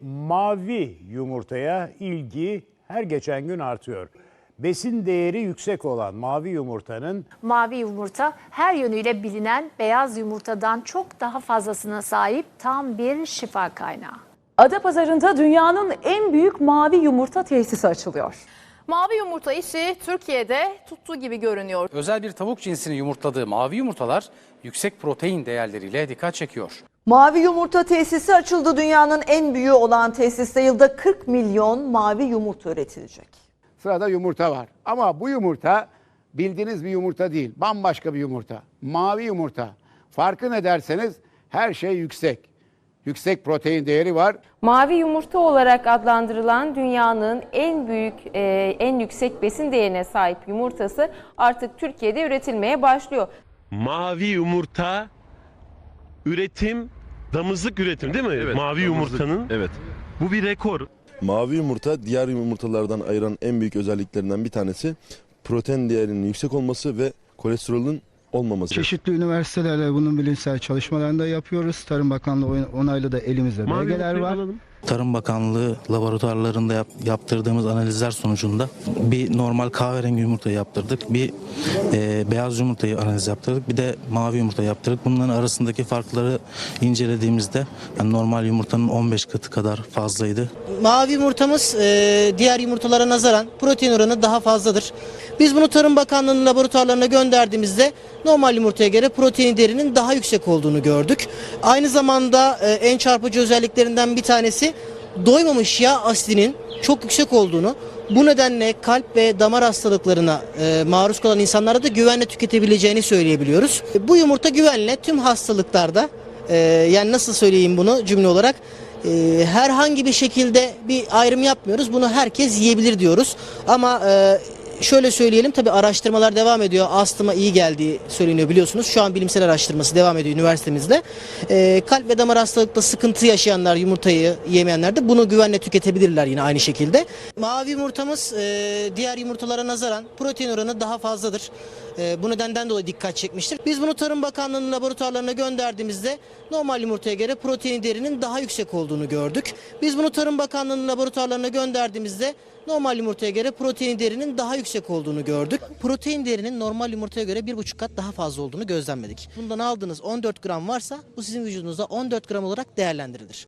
Mavi yumurtaya ilgi her geçen gün artıyor. Besin değeri yüksek olan mavi yumurtanın Mavi yumurta her yönüyle bilinen beyaz yumurtadan çok daha fazlasına sahip tam bir şifa kaynağı. Adapazarı'nda dünyanın en büyük mavi yumurta tesisi açılıyor. Mavi yumurta işi Türkiye'de tuttuğu gibi görünüyor. Özel bir tavuk cinsini yumurtladığı mavi yumurtalar yüksek protein değerleriyle dikkat çekiyor. Mavi yumurta tesisi açıldı. Dünyanın en büyüğü olan tesiste yılda 40 milyon mavi yumurta üretilecek. Sırada yumurta var. Ama bu yumurta bildiğiniz bir yumurta değil. Bambaşka bir yumurta. Mavi yumurta. Farkı ne derseniz her şey yüksek. Yüksek protein değeri var. Mavi yumurta olarak adlandırılan dünyanın en büyük, e, en yüksek besin değerine sahip yumurtası artık Türkiye'de üretilmeye başlıyor. mavi yumurta üretim damızlık üretim değil mi? Evet, mavi damızlık. yumurtanın. Evet. Bu bir rekor. Mavi yumurta diğer yumurtalardan ayıran en büyük özelliklerinden bir tanesi protein değerinin yüksek olması ve kolesterolün olmaması. Çeşitli üniversitelerle bunun bilimsel çalışmalarını da yapıyoruz. Tarım Bakanlığı onaylı da elimizde Mavi belgeler yumurtayı var. alalım. Tarım Bakanlığı laboratuvarlarında yap- yaptırdığımız analizler sonucunda bir normal kahverengi yumurta yaptırdık, bir e, beyaz yumurtayı analiz yaptırdık, bir de mavi yumurta yaptırdık. Bunların arasındaki farkları incelediğimizde yani normal yumurtanın 15 katı kadar fazlaydı. Mavi yumurtamız e, diğer yumurtalara nazaran protein oranı daha fazladır. Biz bunu Tarım Bakanlığı'nın laboratuvarlarına gönderdiğimizde normal yumurtaya göre protein değerinin daha yüksek olduğunu gördük. Aynı zamanda e, en çarpıcı özelliklerinden bir tanesi doymamış yağ asidinin çok yüksek olduğunu, bu nedenle kalp ve damar hastalıklarına e, maruz kalan insanlara da güvenle tüketebileceğini söyleyebiliyoruz. Bu yumurta güvenle tüm hastalıklarda e, yani nasıl söyleyeyim bunu cümle olarak herhangi bir şekilde bir ayrım yapmıyoruz. Bunu herkes yiyebilir diyoruz. Ama şöyle söyleyelim tabi araştırmalar devam ediyor. Astıma iyi geldiği söyleniyor biliyorsunuz. Şu an bilimsel araştırması devam ediyor üniversitemizde. E, kalp ve damar hastalıkta sıkıntı yaşayanlar yumurtayı yemeyenler de bunu güvenle tüketebilirler yine aynı şekilde. Mavi yumurtamız e, diğer yumurtalara nazaran protein oranı daha fazladır. E, bu nedenden dolayı dikkat çekmiştir. Biz bunu Tarım Bakanlığı'nın laboratuvarlarına gönderdiğimizde normal yumurtaya göre protein değerinin daha yüksek olduğunu gördük. Biz bunu Tarım Bakanlığı'nın laboratuvarlarına gönderdiğimizde normal yumurtaya göre protein değerinin daha yüksek olduğunu gördük. Protein değerinin normal yumurtaya göre 1,5 kat daha fazla olduğunu gözlemledik. Bundan aldığınız 14 gram varsa bu sizin vücudunuzda 14 gram olarak değerlendirilir.